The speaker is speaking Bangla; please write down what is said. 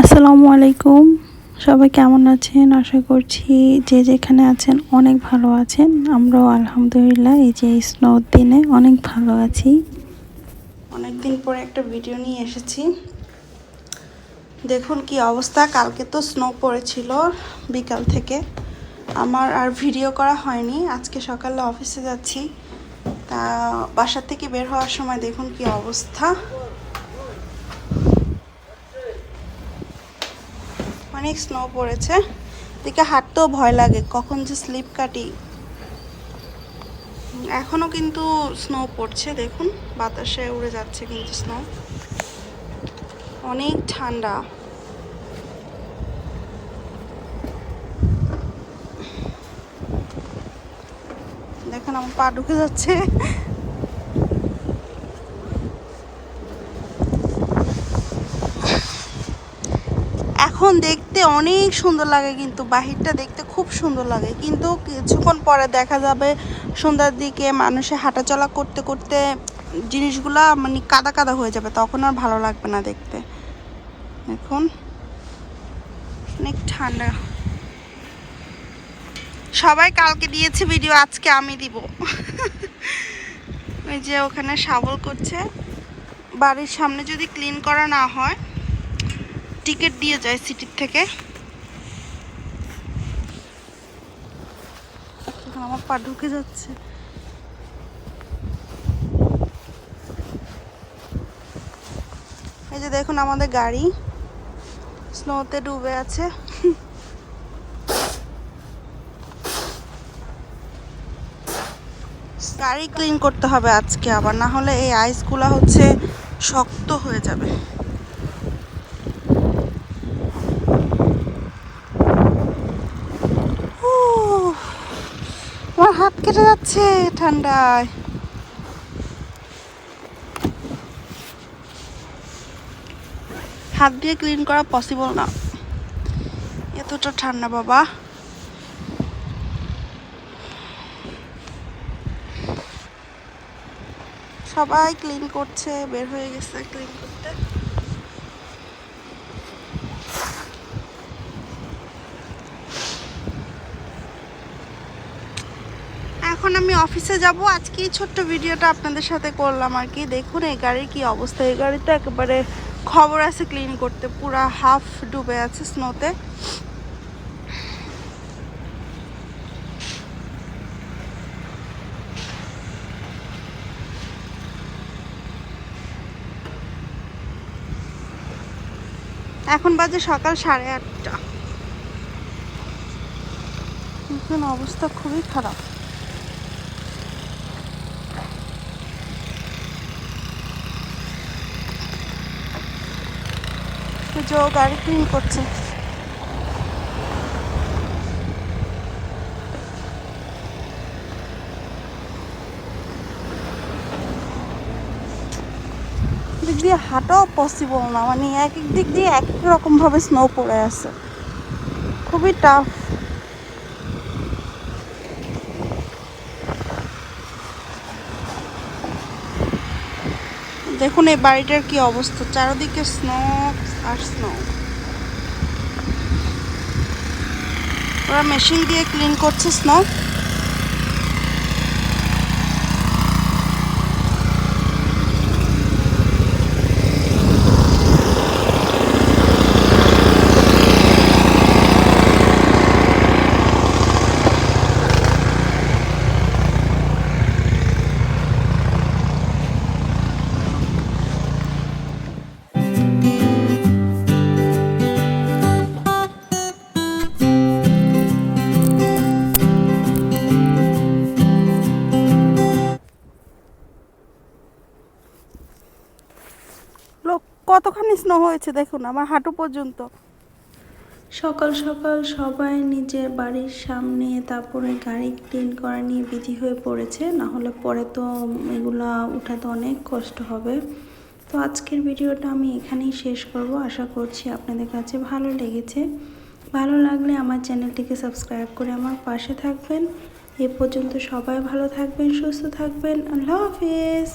আসসালামু আলাইকুম। সবাই কেমন আছেন? আশা করছি যে যেখানে আছেন অনেক ভালো আছেন। আমরাও আলহামদুলিল্লাহ এই যে স্নোর দিনে অনেক ভালো আছি। অনেক দিন পরে একটা ভিডিও নিয়ে এসেছি। দেখুন কি অবস্থা। কালকে তো স্নো পড়েছিল বিকাল থেকে। আমার আর ভিডিও করা হয়নি। আজকে সকালে অফিসে যাচ্ছি। তা বাসার থেকে বের হওয়ার সময় দেখুন কি অবস্থা। অনেক স্নো পড়েছে। দিকে হাঁটতেও ভয় লাগে, কখন যে স্লিপ কাটি। এখনও কিন্তু স্নো পড়ছে, দেখুন, বাতাসে উড়ে যাচ্ছে কিন্তু স্নো অনেক ঠান্ডা। দেখুন, আমার পা ঢুকে যাচ্ছে। এখন দেখতে অনেক সুন্দর লাগে কিন্তু, বাহিরটা দেখতে খুব সুন্দর লাগে। কিন্তু কিছুক্ষণ পরে দেখা যাবে সন্ধ্যার দিকে মানুষে হাঁটাচলা করতে করতে জিনিসগুলা মানে কাদা কাদা হয়ে যাবে, তখন আর ভালো লাগবে না দেখতে। এখন অনেক ঠান্ডা। সবাই কালকে দিয়েছে ভিডিও আজকে আমি দিব। ওই যে ওখানে শাবল করছে। বাড়ির সামনে যদি ক্লিন করা না হয় টিকিট দিয়ে যায় সিটির থেকে। আমার পা ঢুকে যাচ্ছে। এই যে দেখুন আমাদের গাড়ি। স্নোতে ডুবে আছে। গাড়ি ক্লিন করতে হবে আজকে আবার, না হলে এই আইসগুলা হচ্ছে শক্ত হয়ে যাবে উহ, আমার হাত কেটে যাচ্ছে ঠান্ডায়। হাত দিয়ে ক্লিন করা পসিবল না। এতটা ঠান্ডা, বাবা। সবাই ক্লিন করছে, বের হয়ে গেছে ক্লিন করতে। এখন আমি অফিসে যাব। আজকে এই ছোট্ট ভিডিওটা আপনাদের সাথে করলাম আর কি। দেখুন, এই গাড়ির কি অবস্থা। এই গাড়িতে একেবারে খবর আছে ক্লিন করতে। পুরা হাফ ডুবে আছে স্নোতে এখন বাজে সকাল সাড়ে আটটা। অবস্থা খুবই খারাপ। ও গাড়ি ক্লিন করছে। দিক দিয়ে হাঁটাও পসিবল না মানে এক এক দিক দিয়ে এক এক রকমভাবে স্নো পড়ে আছে। খুবই টাফ দেখুন এই বাড়িটার কি অবস্থা। চারদিকে স্নো আর স্নো ওরা মেশিন দিয়ে ক্লিন করছে স্নো কতখানি স্নো হয়েছে দেখুন, আমার হাঁটু পর্যন্ত। সকাল সকাল সবাই নিজের বাড়ির সামনে তারপরে গাড়ি ক্লিন করা নিয়ে বিজি হয়ে পড়েছে, না হলে পরে তো এগুলো উঠাতে অনেক কষ্ট হবে। তো আজকের ভিডিওটা আমি এখানেই শেষ করব, আশা করছি আপনাদের কাছে ভালো লেগেছে। ভালো লাগলে আমার চ্যানেলটিকে সাবস্ক্রাইব করে আমার পাশে থাকবেন। এ পর্যন্ত সবাই ভালো থাকবেন, সুস্থ থাকবেন, আল্লাহ হাফিজ।